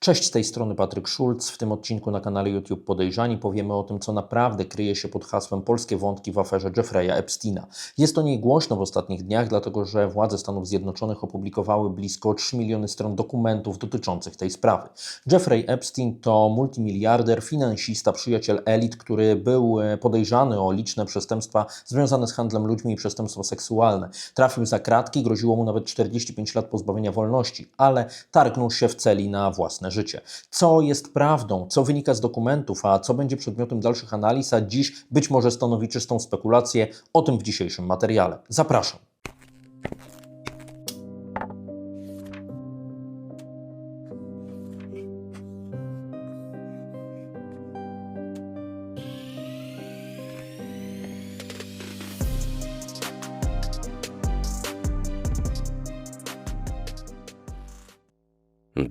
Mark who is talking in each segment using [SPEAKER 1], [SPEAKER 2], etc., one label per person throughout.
[SPEAKER 1] Cześć, z tej strony Patryk Szulc. W tym odcinku na kanale YouTube Podejrzani powiemy o tym, co naprawdę kryje się pod hasłem polskie wątki w aferze Jeffreya Epsteina. Jest o niej głośno w ostatnich dniach, dlatego że władze Stanów Zjednoczonych opublikowały blisko 3 miliony stron dokumentów dotyczących tej sprawy. Jeffrey Epstein to multimiliarder, finansista, przyjaciel elit, który był e, podejrzany o liczne przestępstwa związane z handlem ludźmi i przestępstwa seksualne. Trafił za kratki, groziło mu nawet 45 lat pozbawienia wolności, ale targnął się w celi na własne życie. Co jest prawdą, co wynika z dokumentów, a co będzie przedmiotem dalszych analiz, a dziś być może stanowi czystą spekulację, o tym w dzisiejszym materiale. Zapraszam.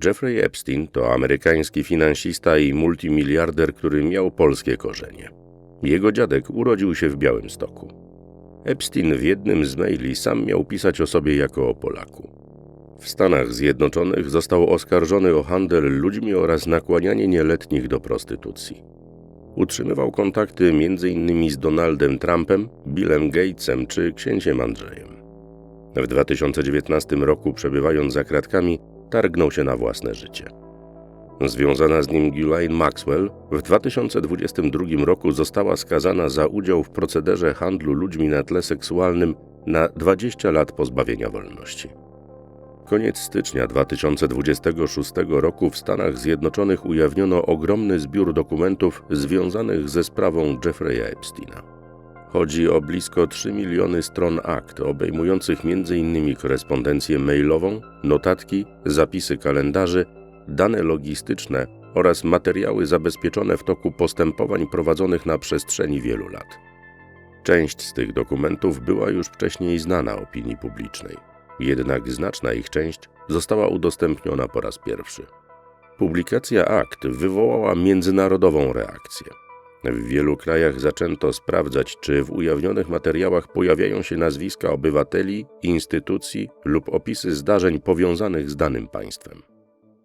[SPEAKER 2] Jeffrey Epstein to amerykański finansista i multimiliarder, który miał polskie korzenie. Jego dziadek urodził się w Białymstoku. Epstein w jednym z maili sam miał pisać o sobie jako o Polaku. W Stanach Zjednoczonych został oskarżony o handel ludźmi oraz nakłanianie nieletnich do prostytucji. Utrzymywał kontakty m.in. z Donaldem Trumpem, Billem Gatesem czy księciem Andrzejem. W 2019 roku, przebywając za kratkami, targnął się na własne życie. Związana z nim Ghislaine Maxwell w 2022 roku została skazana za udział w procederze handlu ludźmi na tle seksualnym na 20 lat pozbawienia wolności. Koniec stycznia 2026 roku w Stanach Zjednoczonych ujawniono ogromny zbiór dokumentów związanych ze sprawą Jeffreya Epsteina. Chodzi o blisko 3 miliony stron akt, obejmujących m.in. korespondencję mailową, notatki, zapisy kalendarzy, dane logistyczne oraz materiały zabezpieczone w toku postępowań prowadzonych na przestrzeni wielu lat. Część z tych dokumentów była już wcześniej znana opinii publicznej, jednak znaczna ich część została udostępniona po raz pierwszy. Publikacja akt wywołała międzynarodową reakcję. W wielu krajach zaczęto sprawdzać, czy w ujawnionych materiałach pojawiają się nazwiska obywateli, instytucji lub opisy zdarzeń powiązanych z danym państwem.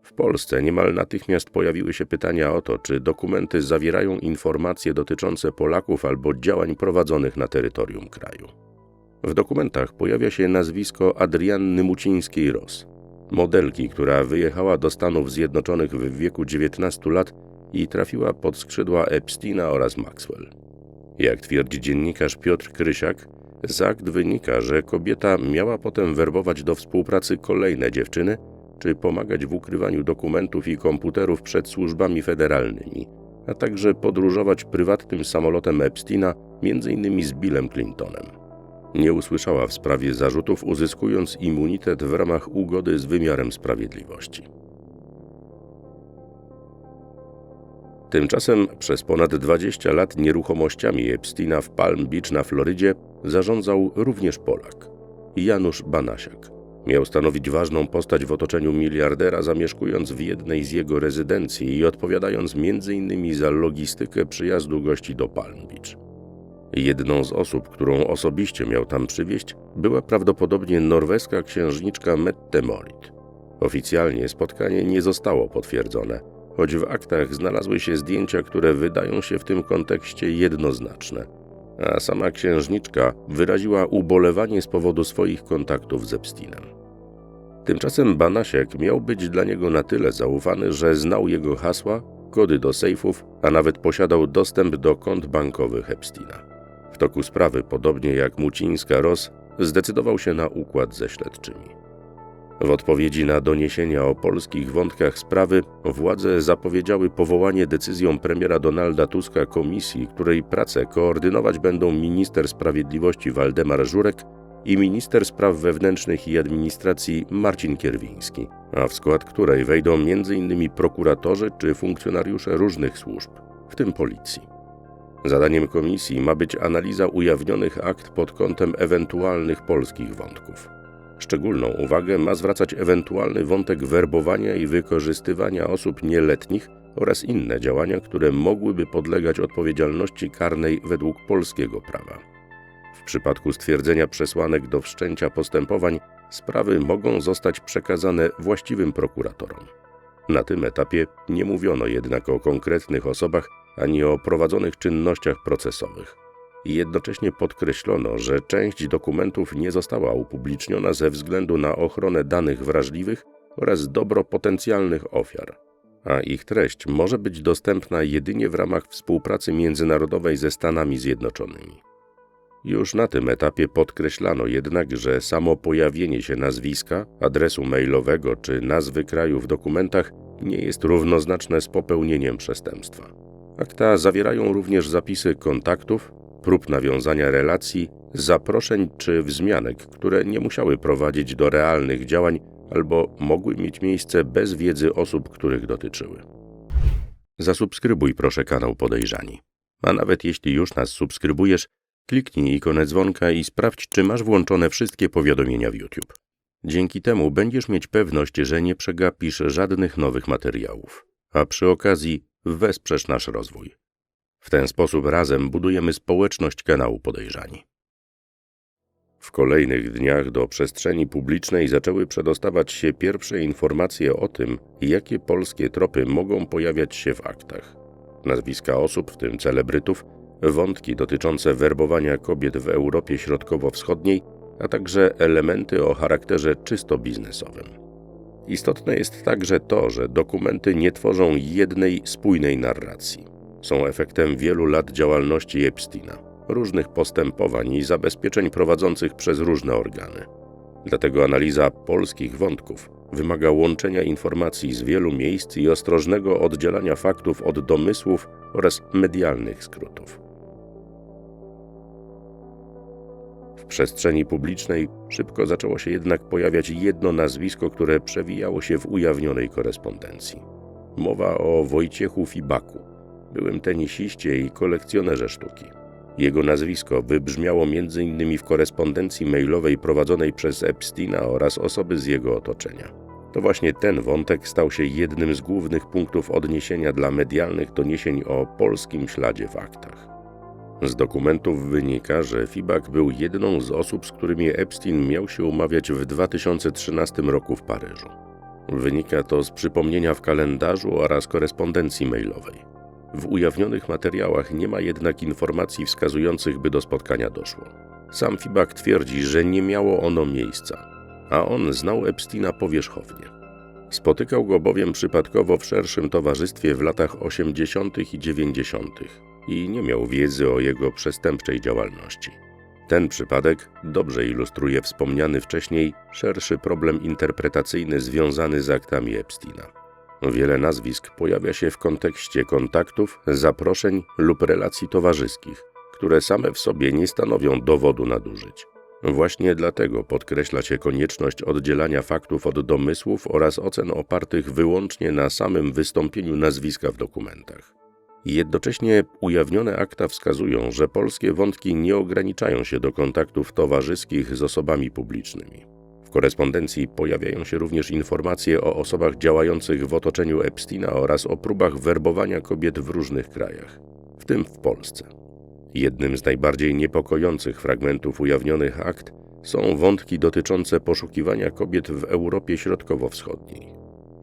[SPEAKER 2] W Polsce niemal natychmiast pojawiły się pytania o to, czy dokumenty zawierają informacje dotyczące Polaków albo działań prowadzonych na terytorium kraju. W dokumentach pojawia się nazwisko Adrianny Mucińskiej-Ros, modelki, która wyjechała do Stanów Zjednoczonych w wieku 19 lat i trafiła pod skrzydła Epsteina oraz Maxwell. Jak twierdzi dziennikarz Piotr Krysiak, z akt wynika, że kobieta miała potem werbować do współpracy kolejne dziewczyny, czy pomagać w ukrywaniu dokumentów i komputerów przed służbami federalnymi, a także podróżować prywatnym samolotem Epsteina, m.in. z Billem Clintonem. Nie usłyszała w sprawie zarzutów, uzyskując immunitet w ramach ugody z wymiarem sprawiedliwości. Tymczasem przez ponad 20 lat nieruchomościami Epsteina w Palm Beach na Florydzie zarządzał również Polak Janusz Banasiak. Miał stanowić ważną postać w otoczeniu miliardera, zamieszkując w jednej z jego rezydencji i odpowiadając m.in. za logistykę przyjazdu gości do Palm Beach. Jedną z osób, którą osobiście miał tam przywieźć, była prawdopodobnie norweska księżniczka Mette Morit. Oficjalnie spotkanie nie zostało potwierdzone, choć w aktach znalazły się zdjęcia, które wydają się w tym kontekście jednoznaczne. A sama księżniczka wyraziła ubolewanie z powodu swoich kontaktów z Epsteinem. Tymczasem Banasiek miał być dla niego na tyle zaufany, że znał jego hasła, kody do sejfów, a nawet posiadał dostęp do kont bankowych Epsteina. W toku sprawy, podobnie jak Mucińska Ros, zdecydował się na układ ze śledczymi. W odpowiedzi na doniesienia o polskich wątkach sprawy, władze zapowiedziały powołanie decyzją premiera Donalda Tuska komisji, której pracę koordynować będą minister sprawiedliwości Waldemar Żurek i minister spraw wewnętrznych i administracji Marcin Kierwiński, a w skład której wejdą m.in. prokuratorzy czy funkcjonariusze różnych służb, w tym policji. Zadaniem komisji ma być analiza ujawnionych akt pod kątem ewentualnych polskich wątków. Szczególną uwagę ma zwracać ewentualny wątek werbowania i wykorzystywania osób nieletnich oraz inne działania, które mogłyby podlegać odpowiedzialności karnej według polskiego prawa. W przypadku stwierdzenia przesłanek do wszczęcia postępowań, sprawy mogą zostać przekazane właściwym prokuratorom. Na tym etapie nie mówiono jednak o konkretnych osobach ani o prowadzonych czynnościach procesowych. Jednocześnie podkreślono, że część dokumentów nie została upubliczniona ze względu na ochronę danych wrażliwych oraz dobro potencjalnych ofiar, a ich treść może być dostępna jedynie w ramach współpracy międzynarodowej ze Stanami Zjednoczonymi. Już na tym etapie podkreślano jednak, że samo pojawienie się nazwiska, adresu mailowego czy nazwy kraju w dokumentach nie jest równoznaczne z popełnieniem przestępstwa. Akta zawierają również zapisy kontaktów, prób nawiązania relacji, zaproszeń czy wzmianek, które nie musiały prowadzić do realnych działań albo mogły mieć miejsce bez wiedzy osób, których dotyczyły. Zasubskrybuj proszę kanał Podejrzani. A nawet jeśli już nas subskrybujesz, kliknij ikonę dzwonka i sprawdź, czy masz włączone wszystkie powiadomienia w YouTube. Dzięki temu będziesz mieć pewność, że nie przegapisz żadnych nowych materiałów, a przy okazji wesprzesz nasz rozwój. W ten sposób razem budujemy społeczność kanału Podejrzani. W kolejnych dniach do przestrzeni publicznej zaczęły przedostawać się pierwsze informacje o tym, jakie polskie tropy mogą pojawiać się w aktach. Nazwiska osób, w tym celebrytów, wątki dotyczące werbowania kobiet w Europie Środkowo-Wschodniej, a także elementy o charakterze czysto biznesowym. Istotne jest także to, że dokumenty nie tworzą jednej spójnej narracji. Są efektem wielu lat działalności Epsteina, różnych postępowań i zabezpieczeń prowadzących przez różne organy. Dlatego analiza polskich wątków wymaga łączenia informacji z wielu miejsc i ostrożnego oddzielania faktów od domysłów oraz medialnych skrótów. W przestrzeni publicznej szybko zaczęło się jednak pojawiać jedno nazwisko, które przewijało się w ujawnionej korespondencji. Mowa o Wojciechu Fibaku, byłym tenisiście i kolekcjonerze sztuki. Jego nazwisko wybrzmiało m.in. w korespondencji mailowej prowadzonej przez Epsteina oraz osoby z jego otoczenia. To właśnie ten wątek stał się jednym z głównych punktów odniesienia dla medialnych doniesień o polskim śladzie w aktach. Z dokumentów wynika, że Fibak był jedną z osób, z którymi Epstein miał się umawiać w 2013 roku w Paryżu. Wynika to z przypomnienia w kalendarzu oraz korespondencji mailowej. W ujawnionych materiałach nie ma jednak informacji wskazujących, by do spotkania doszło. Sam Fibak twierdzi, że nie miało ono miejsca, a on znał Epsteina powierzchownie. Spotykał go bowiem przypadkowo w szerszym towarzystwie w latach 80. i 90. i nie miał wiedzy o jego przestępczej działalności. Ten przypadek dobrze ilustruje wspomniany wcześniej szerszy problem interpretacyjny związany z aktami Epsteina. Wiele nazwisk pojawia się w kontekście kontaktów, zaproszeń lub relacji towarzyskich, które same w sobie nie stanowią dowodu nadużyć. Właśnie dlatego podkreśla się konieczność oddzielania faktów od domysłów oraz ocen opartych wyłącznie na samym wystąpieniu nazwiska w dokumentach. Jednocześnie ujawnione akta wskazują, że polskie wątki nie ograniczają się do kontaktów towarzyskich z osobami publicznymi. Korespondencji pojawiają się również informacje o osobach działających w otoczeniu Epsteina oraz o próbach werbowania kobiet w różnych krajach, w tym w Polsce. Jednym z najbardziej niepokojących fragmentów ujawnionych akt są wątki dotyczące poszukiwania kobiet w Europie Środkowo-Wschodniej.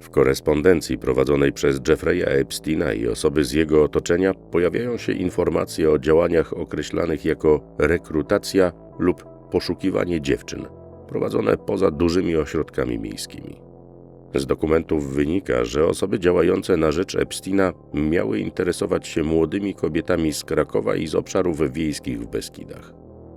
[SPEAKER 2] W korespondencji prowadzonej przez Jeffreya Epsteina i osoby z jego otoczenia pojawiają się informacje o działaniach określanych jako rekrutacja lub poszukiwanie dziewczyn, prowadzone poza dużymi ośrodkami miejskimi. Z dokumentów wynika, że osoby działające na rzecz Epsteina miały interesować się młodymi kobietami z Krakowa i z obszarów wiejskich w Beskidach.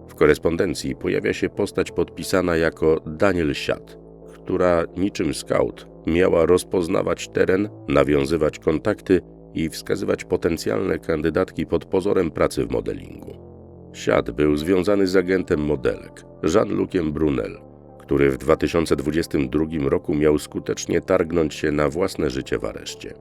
[SPEAKER 2] W korespondencji pojawia się postać podpisana jako Daniel Siat, która niczym scout miała rozpoznawać teren, nawiązywać kontakty i wskazywać potencjalne kandydatki pod pozorem pracy w modelingu. Siat był związany z agentem modelek, Jean-Luciem Brunel, który w 2022 roku miał skutecznie targnąć się na własne życie w areszcie.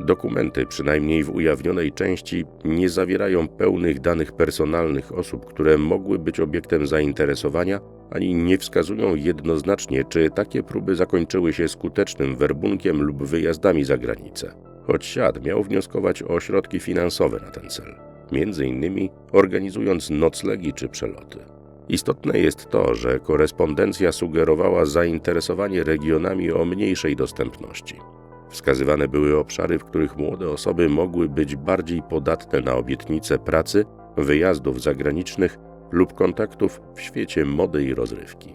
[SPEAKER 2] Dokumenty, przynajmniej w ujawnionej części, nie zawierają pełnych danych personalnych osób, które mogły być obiektem zainteresowania, ani nie wskazują jednoznacznie, czy takie próby zakończyły się skutecznym werbunkiem lub wyjazdami za granicę. Choć siad miał wnioskować o środki finansowe na ten cel, między innymi organizując noclegi czy przeloty. Istotne jest to, że korespondencja sugerowała zainteresowanie regionami o mniejszej dostępności. Wskazywane były obszary, w których młode osoby mogły być bardziej podatne na obietnice pracy, wyjazdów zagranicznych lub kontaktów w świecie mody i rozrywki.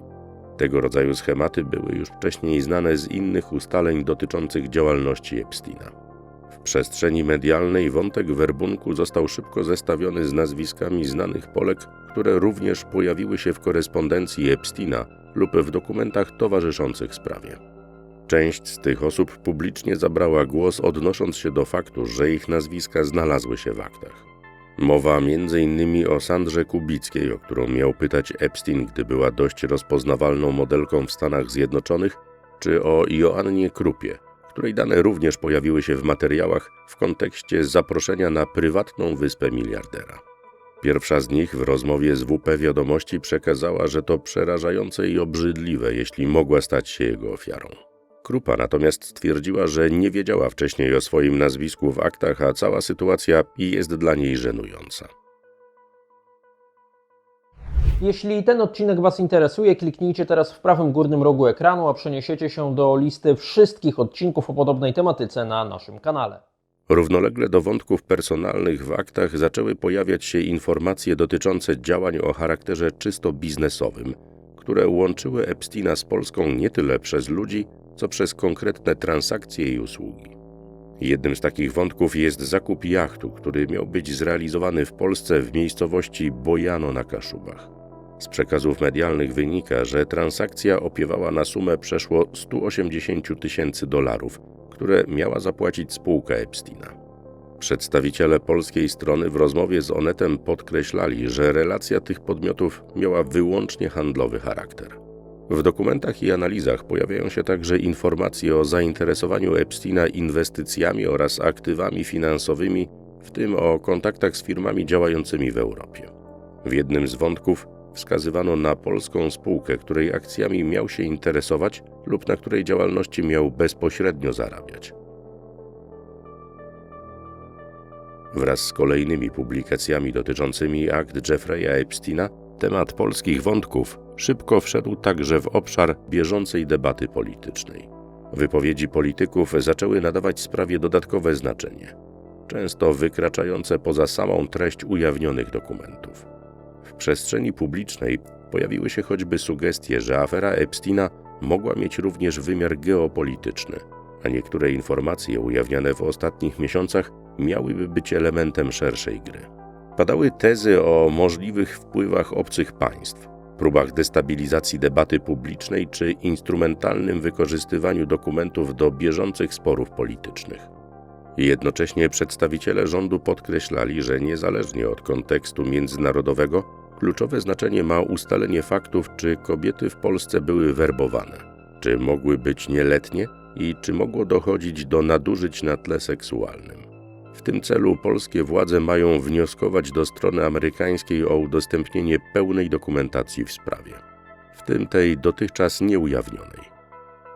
[SPEAKER 2] Tego rodzaju schematy były już wcześniej znane z innych ustaleń dotyczących działalności Epsteina. Przestrzeni medialnej wątek werbunku został szybko zestawiony z nazwiskami znanych Polek, które również pojawiły się w korespondencji Epsteina lub w dokumentach towarzyszących sprawie. Część z tych osób publicznie zabrała głos, odnosząc się do faktu, że ich nazwiska znalazły się w aktach. Mowa m.in. o Sandrze Kubickiej, o którą miał pytać Epstein, gdy była dość rozpoznawalną modelką w Stanach Zjednoczonych, czy o Joannie Krupie, której dane również pojawiły się w materiałach w kontekście zaproszenia na prywatną wyspę miliardera. Pierwsza z nich w rozmowie z WP Wiadomości przekazała, że to przerażające i obrzydliwe, jeśli mogła stać się jego ofiarą. Krupa natomiast stwierdziła, że nie wiedziała wcześniej o swoim nazwisku w aktach, a cała sytuacja jest dla niej żenująca.
[SPEAKER 1] Jeśli ten odcinek Was interesuje, kliknijcie teraz w prawym górnym rogu ekranu, a przeniesiecie się do listy wszystkich odcinków o podobnej tematyce na naszym kanale.
[SPEAKER 2] Równolegle do wątków personalnych w aktach zaczęły pojawiać się informacje dotyczące działań o charakterze czysto biznesowym, które łączyły Epsteina z Polską nie tyle przez ludzi, co przez konkretne transakcje i usługi. Jednym z takich wątków jest zakup jachtu, który miał być zrealizowany w Polsce w miejscowości Bojano na Kaszubach. Z przekazów medialnych wynika, że transakcja opiewała na sumę przeszło 180 tysięcy dolarów, które miała zapłacić spółka Epsteina. Przedstawiciele polskiej strony w rozmowie z Onetem podkreślali, że relacja tych podmiotów miała wyłącznie handlowy charakter. W dokumentach i analizach pojawiają się także informacje o zainteresowaniu Epsteina inwestycjami oraz aktywami finansowymi, w tym o kontaktach z firmami działającymi w Europie. W jednym z wątków wskazywano na polską spółkę, której akcjami miał się interesować lub na której działalności miał bezpośrednio zarabiać. Wraz z kolejnymi publikacjami dotyczącymi akt Jeffreya Epsteina, temat polskich wątków szybko wszedł także w obszar bieżącej debaty politycznej. Wypowiedzi polityków zaczęły nadawać sprawie dodatkowe znaczenie, często wykraczające poza samą treść ujawnionych dokumentów. Przestrzeni publicznej pojawiły się choćby sugestie, że afera Epsteina mogła mieć również wymiar geopolityczny, a niektóre informacje ujawniane w ostatnich miesiącach miałyby być elementem szerszej gry. Padały tezy o możliwych wpływach obcych państw, próbach destabilizacji debaty publicznej czy instrumentalnym wykorzystywaniu dokumentów do bieżących sporów politycznych. Jednocześnie przedstawiciele rządu podkreślali, że niezależnie od kontekstu międzynarodowego, kluczowe znaczenie ma ustalenie faktów, czy kobiety w Polsce były werbowane, czy mogły być nieletnie i czy mogło dochodzić do nadużyć na tle seksualnym. W tym celu polskie władze mają wnioskować do strony amerykańskiej o udostępnienie pełnej dokumentacji w sprawie, w tym tej dotychczas nieujawnionej.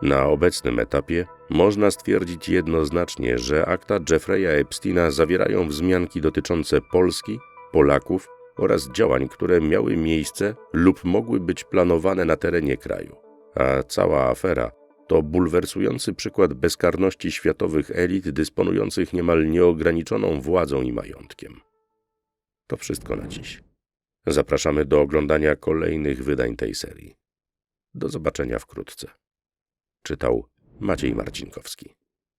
[SPEAKER 2] Na obecnym etapie można stwierdzić jednoznacznie, że akta Jeffreya Epsteina zawierają wzmianki dotyczące Polski, Polaków oraz działań, które miały miejsce lub mogły być planowane na terenie kraju. A cała afera to bulwersujący przykład bezkarności światowych elit dysponujących niemal nieograniczoną władzą i majątkiem. To wszystko na dziś. Zapraszamy do oglądania kolejnych wydań tej serii. Do zobaczenia wkrótce. Czytał Maciej Marcinkowski.